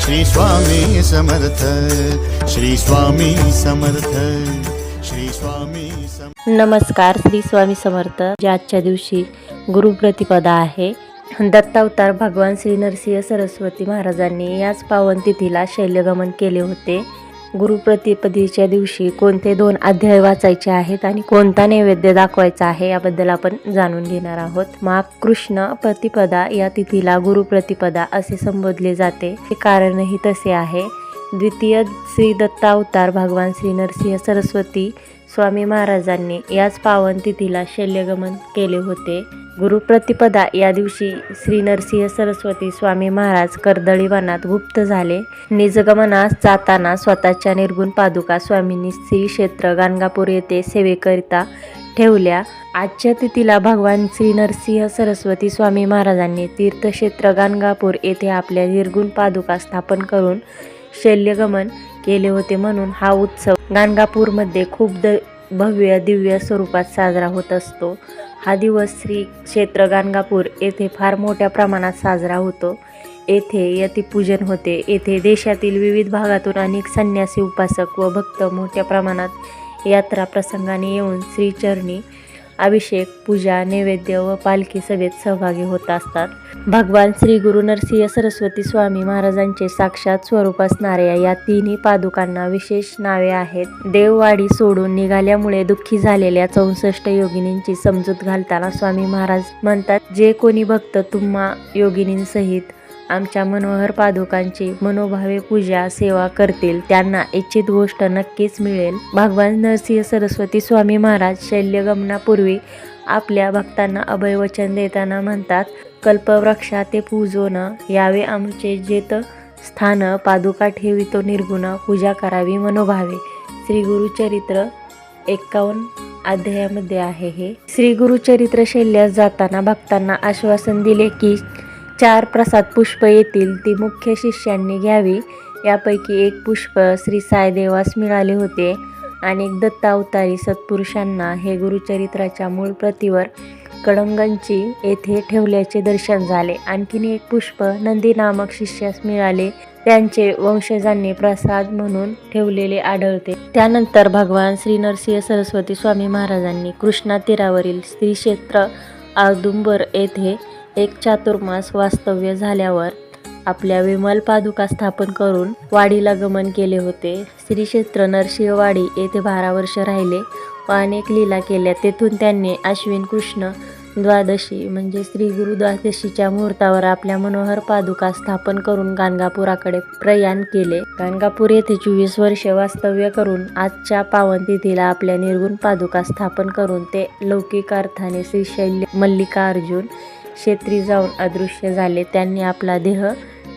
श्री स्वामी समर्थ श्री स्वामी समर्थ श्री स्वामी समर्थ नमस्कार श्री स्वामी समर्थ. जे आजच्या दिवशी गुरुप्रतिपदा आहे दत्तावतार भगवान श्री नरसिंह सरस्वती महाराजांनी याच पावन तिथीला शैल्यगमन केले होते. गुरुप्रतिपदेच्या दिवशी कोणते दोन अध्याय वाचायचे आहेत आणि कोणता नैवेद्य दाखवायचा आहे याबद्दल आपण जाणून घेणार आहोत. माघ कृष्ण प्रतिपदा या तिथीला गुरुप्रतिपदा असे संबोधले जाते. हे कारणही तसे आहे. द्वितीय श्री दत्तावतार भगवान श्री नरसिंह सरस्वती स्वामी महाराजांनी याच पावन तिथीला शल्यगमन केले होते. गुरुप्रतिपदा या दिवशी श्री नरसिंह सरस्वती स्वामी महाराज कर्दळी वनात गुप्त झाले. निजगमनास जाताना स्वतःच्या निर्गुण पादुका स्वामींनी श्री क्षेत्र गाणगापूर येथे सेवेकरिता ठेवल्या. आजच्या तिथीला भगवान श्री नरसिंह सरस्वती स्वामी महाराजांनी तीर्थक्षेत्र गाणगापूर येथे आपल्या निर्गुण पादुका स्थापन करून शल्यगमन केले होते म्हणून हा उत्सव गाणगापूरमध्ये खूप द भव्य दिव्य स्वरूपात साजरा होत असतो. हा दिवस श्री क्षेत्र गाणगापूर येथे फार मोठ्या प्रमाणात साजरा होतो. येथे यतिपूजन होते. येथे देशातील विविध भागातून अनेक संन्यासी उपासक व भक्त मोठ्या प्रमाणात यात्रा प्रसंगाने येऊन श्रीचरणी अभिषेक पूजा नैवेद्य व पालखी सभेत सहभागी होत असतात. भगवान श्री गुरु नरसिंह सरस्वती स्वामी महाराजांचे साक्षात स्वरूप असणाऱ्या या तिन्ही पादुकांना विशेष नावे आहेत. देववाडी सोडून निघाल्यामुळे दुःखी झालेल्या चौसष्ट योगिनींची समजूत घालताना स्वामी महाराज म्हणतात जे कोणी भक्त तुम्हा योगिनींसहित आमच्या मनोहर पादुकांची मनोभावे पूजा सेवा करतील त्यांना इच्छित गोष्ट नक्कीच मिळेल. भगवान नरसिंह सरस्वती स्वामी महाराज शल्यगमनापूर्वी आपल्या भक्तांना अभयवचन देताना म्हणतात कल्पवृक्षा ते पूजोन यावे आमचे जेत स्थान पादुका ठेवितो निर्गुण पूजा करावी मनोभावे. श्री गुरुचरित्र एक्कावन्न अध्यायामध्ये आहे हे. श्री गुरुचरित्र शैल्यास जाताना भक्तांना आश्वासन दिले की चार प्रसाद पुष्प येतील ती मुख्य शिष्यांनी घ्यावी. यापैकी एक पुष्प श्री सायदेवास मिळाले होते अनेक दत्तावतारी सत्पुरुषांना हे गुरुचरित्राच्या मूळ प्रतीवर कडंगंची येथे ठेवल्याचे दर्शन झाले. आणखीन एक पुष्प नंदी नामक शिष्यास मिळाले. त्यांचे वंशजांनी प्रसाद म्हणून ठेवलेले आढळते. त्यानंतर भगवान श्री नरसिंह सरस्वती स्वामी महाराजांनी कृष्णा तीरावरील श्री क्षेत्र औदुंबर येथे एक चातुर्मास वास्तव्य झाल्यावर आपल्या विमल पादुका स्थापन करून वाडीला गमन केले होते. श्री क्षेत्र नरसिंहवाडी येथे बारा वर्ष राहिले. व अनेक लीला केल्या. तेथून त्यांनी अश्विन कृष्ण द्वादशी म्हणजे श्री गुरु द्वादशीच्या मुहूर्तावर आपल्या मनोहर पादुका स्थापन करून गाणगापुराकडे प्रयाण केले. गाणगापूर येथे चोवीस वर्ष वास्तव्य करून आजच्या पावन तिथीला आपल्या निर्गुण पादुका स्थापन करून ते लौकिक अर्थाने श्री शैल्य मल्लिकार्जुन क्षेत्री जाऊन अदृश्य झाले. त्यांनी आपला देह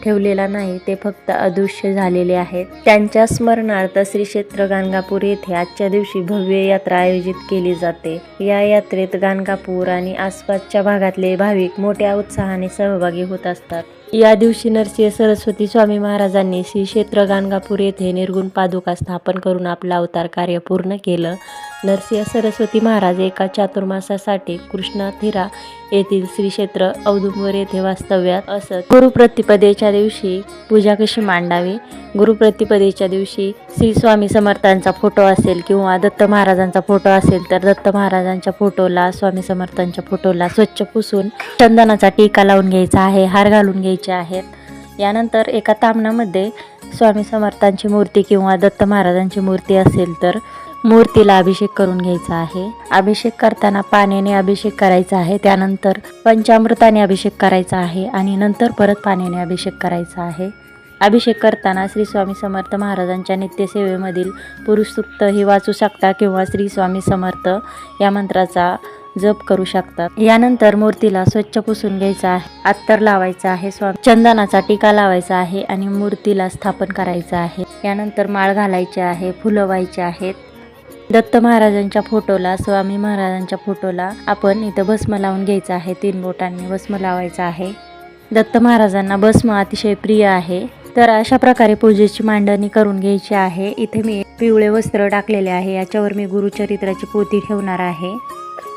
ठेवलेला नाही ते फक्त अदृश्य झालेले आहेत. त्यांच्या स्मरणार्थ श्री क्षेत्र गाणगापूर येथे आजच्या दिवशी भव्य यात्रा आयोजित केली जाते. या यात्रेत गाणगापूर आणि आसपासच्या भागातले भाविक मोठ्या उत्साहाने सहभागी होत असतात. या दिवशी नरसिंह सरस्वती स्वामी महाराजांनी श्री क्षेत्र गाणगापूर येथे निर्गुण पादुका स्थापन करून आपलं अवतार कार्य पूर्ण केलं. नरसिंह सरस्वती महाराज एका चातुर्मासासाठी कृष्णाथिरा येथील श्री क्षेत्र औदुंबर येथे वास्तव्यात असत. गुरुप्रतिपदेच्या दिवशी पूजा कशी मांडावी? गुरुप्रतिपदेच्या दिवशी श्री स्वामी समर्थांचा फोटो असेल किंवा दत्त महाराजांचा फोटो असेल तर दत्त महाराजांच्या फोटोला स्वामी समर्थांच्या फोटोला स्वच्छ पुसून चंदनाचा टीका लावून घ्यायचा आहे हार घालून घ्यायचे आहेत. यानंतर एका तामणामध्ये स्वामी समर्थांची मूर्ती किंवा दत्त महाराजांची मूर्ती असेल तर मूर्तीला अभिषेक करून घ्यायचा आहे. अभिषेक करताना पाण्याने अभिषेक करायचा आहे. त्यानंतर पंचामृताने अभिषेक करायचा आहे आणि नंतर परत पाण्याने अभिषेक करायचा आहे. अभिषेक करताना श्री स्वामी समर्थ महाराजांच्या नित्यसेवेमधील पुरुष हे वाचू शकता किंवा श्री स्वामी समर्थ या मंत्राचा जप करू शकतात यानंतर मूर्तीला स्वच्छ पुसून घ्यायचा आहे. अत्तर लावायचा आहे. स्वामी चंदनाचा टीका लावायचा आहे आणि मूर्तीला स्थापन करायचं आहे. यानंतर माळ घालायची आहे. फुलं व्हायची आहेत. दत्त महाराजांच्या फोटोला स्वामी महाराजांच्या फोटोला आपण इथं भस्म लावून घ्यायचं आहे. तीन बोटांनी भस्म लावायचं आहे. दत्त महाराजांना भस्म अतिशय प्रिय आहे. तर अशा प्रकारे पूजेची मांडणी करून घ्यायची आहे. इथे मी पिवळे वस्त्र टाकलेले आहे. याच्यावर मी गुरुचरित्राची पोती ठेवणार आहे.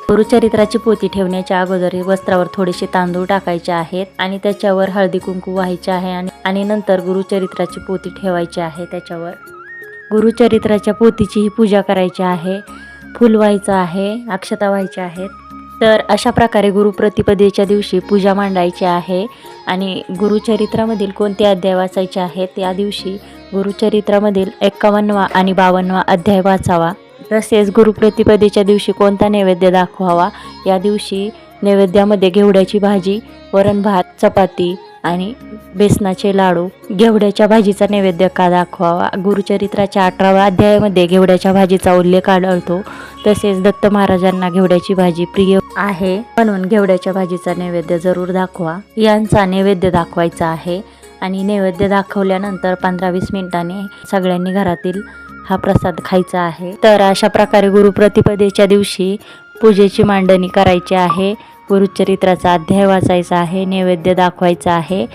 गुरुचरित्राची पोती ठेवण्याच्या अगोदर वस्त्रावर थोडेसे तांदूळ टाकायचे आहेत आणि त्याच्यावर हळदी कुंकू व्हायचे आहे आणि आणि नंतर गुरुचरित्राची पोती ठेवायची आहे त्याच्यावर. गुरुचरित्राच्या पोतीची ही पूजा करायची आहे फुल व्हायचं आहे अक्षता व्हायच्या आहेत. तर अशा प्रकारे गुरुप्रतिपदेच्या दिवशी पूजा मांडायची आहे आणि गुरुचरित्रामधील कोणते अध्याय वाचायचे आहेत या दिवशी गुरुचरित्रामधील एक्कावन्नवा आणि बावन्नवा अध्याय वाचावा. तसेच गुरुप्रतिपदेच्या दिवशी कोणता नैवेद्य दाखवावा या दिवशी नैवेद्यामध्ये घेवड्याची भाजी वरण भात चपाती आणि बेसनाचे लाडू घेवड्याच्या भाजीचा नैवेद्य का दाखवावा? गुरुचरित्राच्या अठराव्या अध्यायामध्ये घेवड्याच्या भाजीचा उल्लेख आढळतो. तसेच दत्त महाराजांना घेवड्याची भाजी प्रिय आहे म्हणून घेवड्याच्या भाजीचा नैवेद्य जरूर दाखवा. यांचा नैवेद्य दाखवायचा आहे आणि नैवेद्य दाखवल्यानंतर पंधरा वीस मिनिटांनी सगळ्यांनी घरातील हा प्रसाद खायचा आहे. तर अशा प्रकारे गुरुप्रतिपदेच्या दिवशी पूजेची मांडणी करायची आहे. गुरुचरित्राचा अध्याय वाचायचा आहे नैवेद्य दाखवायचा आहे.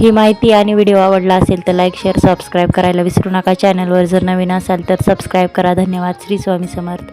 ही माहिती आणि व्हिडिओ आवडला असेल तर लाईक शेअर सबस्क्राईब करायला विसरू नका. चॅनलवर जर नवीन असाल तर सबस्क्राईब करा. धन्यवाद. श्री स्वामी समर्थ.